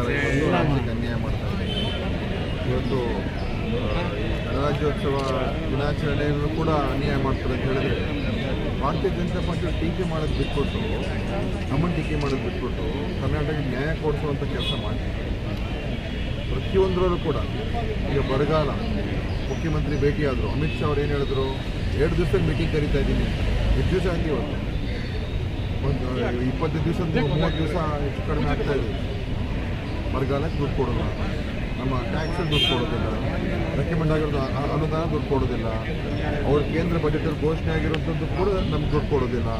ಅನ್ಯಾಯ ಮಾಡ್ತಾರೆ ಇವತ್ತು ಗಣರಾಜ್ಯೋತ್ಸವ ದಿನಾಚರಣೆಯನ್ನು ಕೂಡ ಅನ್ಯಾಯ ಮಾಡ್ತಾರೆ ಅಂತ ಹೇಳಿದ್ರೆ ಭಾರತೀಯ ಜನತಾ ಪಕ್ಷ ಟೀಕೆ ಮಾಡೋದು ಬಿಟ್ಬಿಟ್ಟು ನಮ್ಮನ್ನು ಟೀಕೆ ಮಾಡೋದು ಬಿಟ್ಬಿಟ್ಟು ಕರ್ನಾಟಕಕ್ಕೆ ನ್ಯಾಯ ಕೊಡಿಸುವಂಥ ಕೆಲಸ ಮಾಡಿ ಪ್ರತಿಯೊಂದರಲ್ಲೂ ಕೂಡ ಈಗ ಬರಗಾಲ ಮುಖ್ಯಮಂತ್ರಿ ಭೇಟಿಯಾದರು ಅಮಿತ್ ಶಾ ಅವ್ರು ಏನು ಹೇಳಿದ್ರು ಎರಡು ದಿವಸದ ಮೀಟಿಂಗ್ ಕರಿತಾ ಇದ್ದೀನಿ ಎಷ್ಟು ದಿವಸ ಆಗಿವತ್ತು ಒಂದು ಇಪ್ಪತ್ತು ದಿವಸದ್ದು ಮೂವತ್ತು ದಿವಸ ಹೆಚ್ಚು ಕಡಿಮೆ ಆಗ್ತಾ ಇದೆ ಬರಗಾಲಕ್ಕೆ ದುಡ್ಡು ಕೊಡೋಲ್ಲ ನಮ್ಮ ಟ್ಯಾಕ್ಸ್ ದುಡ್ಡು ಕೊಡೋದಿಲ್ಲ. ರೆಕಮೆಂಡ್ ಆಗಿರೋದು ಅನುದಾನ ದುಡ್ಡು ಕೊಡೋದಿಲ್ಲ. ಅವ್ರ ಕೇಂದ್ರ ಬಜೆಟಲ್ಲಿ ಘೋಷಣೆ ಆಗಿರೋಂಥದ್ದು ಕೂಡ ನಮ್ಗೆ ದುಡ್ಡು ಕೊಡೋದಿಲ್ಲ.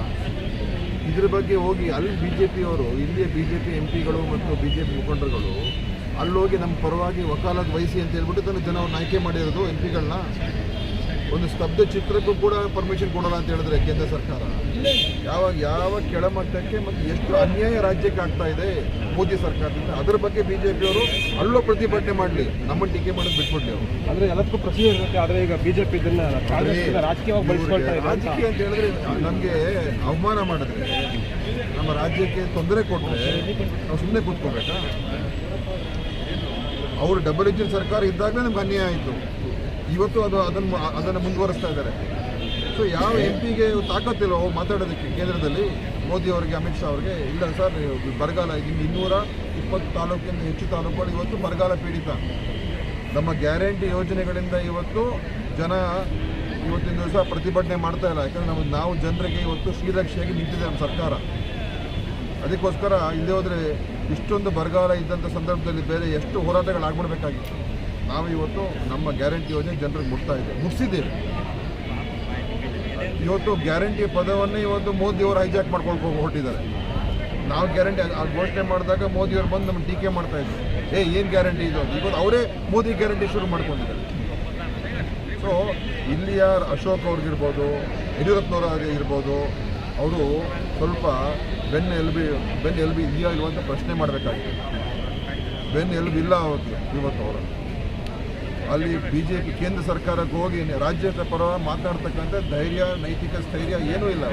ಇದ್ರ ಬಗ್ಗೆ ಹೋಗಿ ಅಲ್ಲಿ ಬಿ ಜೆ ಪಿಯವರು ಇಲ್ಲಿಯ ಬಿ ಜೆ ಪಿ ಎಂ ಪಿಗಳು ಮತ್ತು ಬಿ ಜೆ ಪಿ ಮುಖಂಡರುಗಳು ಅಲ್ಲೋಗಿ ನಮ್ಮ ಪರವಾಗಿ ವಕಾಲತ್ ವಹಿಸಿ ಅಂತ ಹೇಳ್ಬಿಟ್ಟು ತನ್ನ ಜನ ಅವ್ರನ್ನ ಆಯ್ಕೆ ಮಾಡಿರೋದು ಎಂ ಪಿಗಳನ್ನ ಒಂದು ಸ್ತಬ್ಧ ಚಿತ್ರಕ್ಕೂ ಕೂಡ ಪರ್ಮಿಷನ್ ಕೊಡೋಣ ಅಂತ ಹೇಳಿದ್ರೆ ಕೇಂದ್ರ ಸರ್ಕಾರ? ಯಾವಾಗ ಯಾವ ಕೆಳಮಟ್ಟಕ್ಕೆ ಮತ್ತು ಎಷ್ಟು ಅನ್ಯಾಯ ರಾಜ್ಯಕ್ಕೆ ಆಗ್ತಾ ಇದೆ ಮೋದಿ ಸರ್ಕಾರದಿಂದ? ಅದರ ಬಗ್ಗೆ ಬಿ ಜೆ ಪಿಯವರು ಅಲ್ಲೋ ಪ್ರತಿಭಟನೆ ಮಾಡಲಿ. ನಮ್ಮ ಟೀಕೆ ಮಾಡೋದು ಬಿಟ್ಬಿಡ್ಲಿ ಅವರು. ಅಂದ್ರೆ ಎಲ್ಲದಕ್ಕೂ ಪ್ರೊಸೀಜರ್ ಇರುತ್ತೆ ಆದರೆ ಈಗ ಬಿಜೆಪಿ ಇದನ್ನ ಕಾಂಗ್ರೆಸ್ ರಾಜಕೀಯವಾಗಿ ಬಳಸ್ಕೊಳ್ತಾ ಇದೆ ರಾಜಕೀಯ ಅಂತ ಹೇಳಿದ್ರೆ ನಮಗೆ ಅವಮಾನ ಮಾಡಿದ್ರೆ ನಮ್ಮ ರಾಜ್ಯಕ್ಕೆ ತೊಂದರೆ ಕೊಟ್ಟರೆ ನಾವು ಸುಮ್ಮನೆ ಕೂತ್ಕೋಬೇಕಾ? ಅವರು ಡಬಲ್ ಇಂಜಿನ್ ಸರ್ಕಾರ ಇದ್ದಾಗಲೇ ನಮ್ಗೆ ಅನ್ಯಾಯ ಆಯಿತು. ಇವತ್ತು ಅದು ಅದನ್ನು ಅದನ್ನು ಮುಂದುವರಿಸ್ತಾ ಇದ್ದಾರೆ. ಸೊ ಯಾವ ಎಂ ಪಿಗೆ ತಾಕತ್ತಿಲ್ಲ ಹೋಗಿ ಮಾತಾಡೋದಕ್ಕೆ ಕೇಂದ್ರದಲ್ಲಿ ಮೋದಿ ಅವರಿಗೆ, ಅಮಿತ್ ಶಾ ಅವರಿಗೆ, ಇಲ್ಲ ಸರ್, ಬರಗಾಲ ಇನ್ನು ಇನ್ನೂರ ಇಪ್ಪತ್ತು ತಾಲೂಕಿಂದ ಹೆಚ್ಚು ತಾಲೂಕುಗಳು ಇವತ್ತು ಬರಗಾಲ ಪೀಡಿತ. ನಮ್ಮ ಗ್ಯಾರಂಟಿ ಯೋಜನೆಗಳಿಂದ ಇವತ್ತು ಜನ ಇವತ್ತಿನ ದಿವಸ ಪ್ರತಿಭಟನೆ ಮಾಡ್ತಾ ಇಲ್ಲ. ಯಾಕಂದರೆ ನಾವು ನಾವು ಜನರಿಗೆ ಇವತ್ತು ಶ್ರೀರಕ್ಷೆಯಾಗಿ ನಿಂತಿದೆ ನಮ್ಮ ಸರ್ಕಾರ. ಅದಕ್ಕೋಸ್ಕರ ಇಲ್ಲೇ ಹೋದರೆ ಇಷ್ಟೊಂದು ಬರಗಾಲ ಇದ್ದಂಥ ಸಂದರ್ಭದಲ್ಲಿ ಬೇರೆ ಎಷ್ಟು ಹೋರಾಟಗಳಾಗ್ಬಿಡ್ಬೇಕಾಗಿತ್ತು. ನಾವು ಇವತ್ತು ನಮ್ಮ ಗ್ಯಾರಂಟಿ ಯೋಜನೆ ಜನರಿಗೆ ಮುಟ್ತಾ ಇದೆ ಮುಗಿಸಿದ್ದೇವೆ ಇವತ್ತು ಗ್ಯಾರಂಟಿ ಪದವನ್ನೇ ಇವತ್ತು ಮೋದಿಯವರು ಹೈಜಾಕ್ ಮಾಡ್ಕೊಂಡು ಹೊರಟಿದ್ದಾರೆ. ನಾವು ಗ್ಯಾರಂಟಿ ಆ ಘೋಷಣೆ ಮಾಡಿದಾಗ ಮೋದಿಯವರು ಬಂದು ನಮ್ಮ ಟೀಕೆ ಮಾಡ್ತಾ ಇದ್ರು. ಏ, ಏನು ಗ್ಯಾರಂಟಿ ಇದು? ಇವತ್ತು ಅವರೇ ಮೋದಿ ಗ್ಯಾರಂಟಿ ಶುರು ಮಾಡ್ಕೊಂಡಿದ್ದಾರೆ. ಸೊ ಇಲ್ಲಿಯ ಅಶೋಕ್ ಅವ್ರಿಗಿರ್ಬೋದು ಯಡಿಯೂರಪ್ಪನವ್ರು ಇರ್ಬೋದು, ಅವರು ಸ್ವಲ್ಪ ಬೆನ್ನು ಎಲ್ಬಿ ಬೆನ್ನು ಎಲ್ಬಿ ಇದೆಯಾ ಇಲ್ವಾ ಅಂತ ಪ್ರಶ್ನೆ ಮಾಡಬೇಕಾಗಿದೆ ಬೆನ್ನು ಇಲ್ಲ ಅವತ್ತು, ಇವತ್ತು ಅವರು. ಅಲ್ಲಿ ಬಿಜೆಪಿ ಕೇಂದ್ರ ಸರ್ಕಾರಕ್ಕೆ ಹೋಗಿ ರಾಜ್ಯದ ಪರ ಮಾತನಾಡ್ತಕ್ಕಂಥ ಧೈರ್ಯ ನೈತಿಕ ಸ್ಥೈರ್ಯ ಏನೂ ಇಲ್ಲ